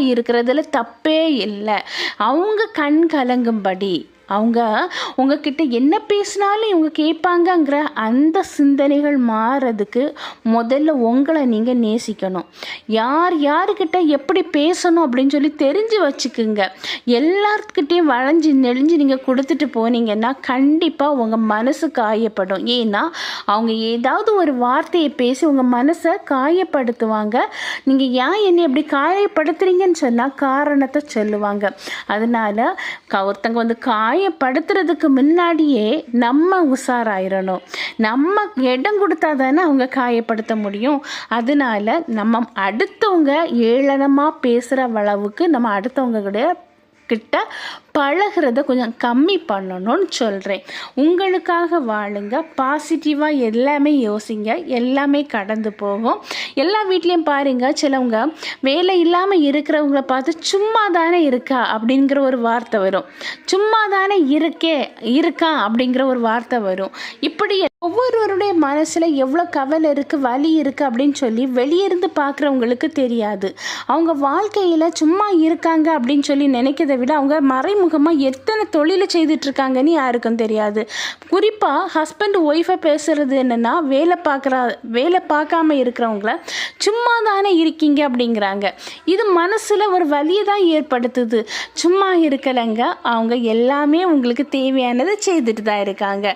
இருக்கிறதுல தப்பே இல்லை. அவங்க கண் கலங்கும்படி. அவங்க உங்ககிட்ட என்ன பேசினாலும் இவங்க கேட்பாங்கங்கிற அந்த சிந்தனைகள் மாறதுக்கு முதல்ல உங்களை நீங்கள் நேசிக்கணும். யார் யாருக்கிட்ட எப்படி பேசணும் அப்படின்னு சொல்லி தெரிஞ்சு வச்சுக்குங்க. எல்லார்கிட்டையும் வளைஞ்சு நெளிஞ்சு நீங்கள் கொடுத்துட்டு போனீங்கன்னா கண்டிப்பாக உங்கள் மனசு காயப்படும். ஏன்னா அவங்க ஏதாவது ஒரு வார்த்தையை பேசி உங்கள் மனசை காயப்படுத்துவாங்க. நீங்கள் ஏன் என்னை எப்படி காயப்படுத்துறீங்கன்னு சொன்னால் காரணத்தை சொல்லுவாங்க. அதனால் ஒருத்தங்க வந்து காயப்படுத்துறதுக்கு முன்னாடியே நம்ம உஷாராயிரணும். நம்ம இடம் கொடுத்தா தானே அவங்க காயப்படுத்த முடியும். அதனால நம்ம அடுத்தவங்க ஏளனமாக பேசுகிற அளவுக்கு நம்ம அடுத்தவங்க கூட கிட்ட பழகிறத கொஞ்சம் கம்மி பண்ணணும்னு சொல்கிறேன் உங்களுக்காக வாழுங்க. பாசிட்டிவாக எல்லாமே யோசிங்க. எல்லாமே கடந்து போகும். எல்லா வீட்லேயும் பாருங்கள் சிலவங்க வேலை இல்லாமல் இருக்கிறவங்கள பார்த்து சும்மா தானே இருக்கா அப்படிங்கிற ஒரு வார்த்தை வரும். சும்மா தானே இருக்கே இருக்கா அப்படிங்கிற ஒரு வார்த்தை வரும். இப்படி ஒவ்வொருவருடைய மனசில் எவ்வளோ கவலை இருக்குது வலி இருக்குது அப்படின்னு சொல்லி வெளியிருந்து பார்க்குறவங்களுக்கு தெரியாது. அவங்க வாழ்க்கையில் சும்மா இருக்காங்க அப்படின்னு சொல்லி நினைக்கிறத விட அவங்க மறைமுகமாக எத்தனை தொழிலை செய்துட்ருக்காங்கன்னு யாருக்கும் தெரியாது. குறிப்பாக ஹஸ்பண்ட் ஒய்ஃபை பேசுகிறது என்னென்னா வேலை பார்க்குற வேலை பார்க்காம இருக்கிறவங்கள சும்மா தானே இருக்கீங்க அப்படிங்கிறாங்க. இது மனசில் ஒரு வலியை தான் ஏற்படுத்துது. சும்மா இருக்கலைங்க. அவங்க எல்லாமே உங்களுக்கு தேவையானதை செய்துட்டு தான் இருக்காங்க.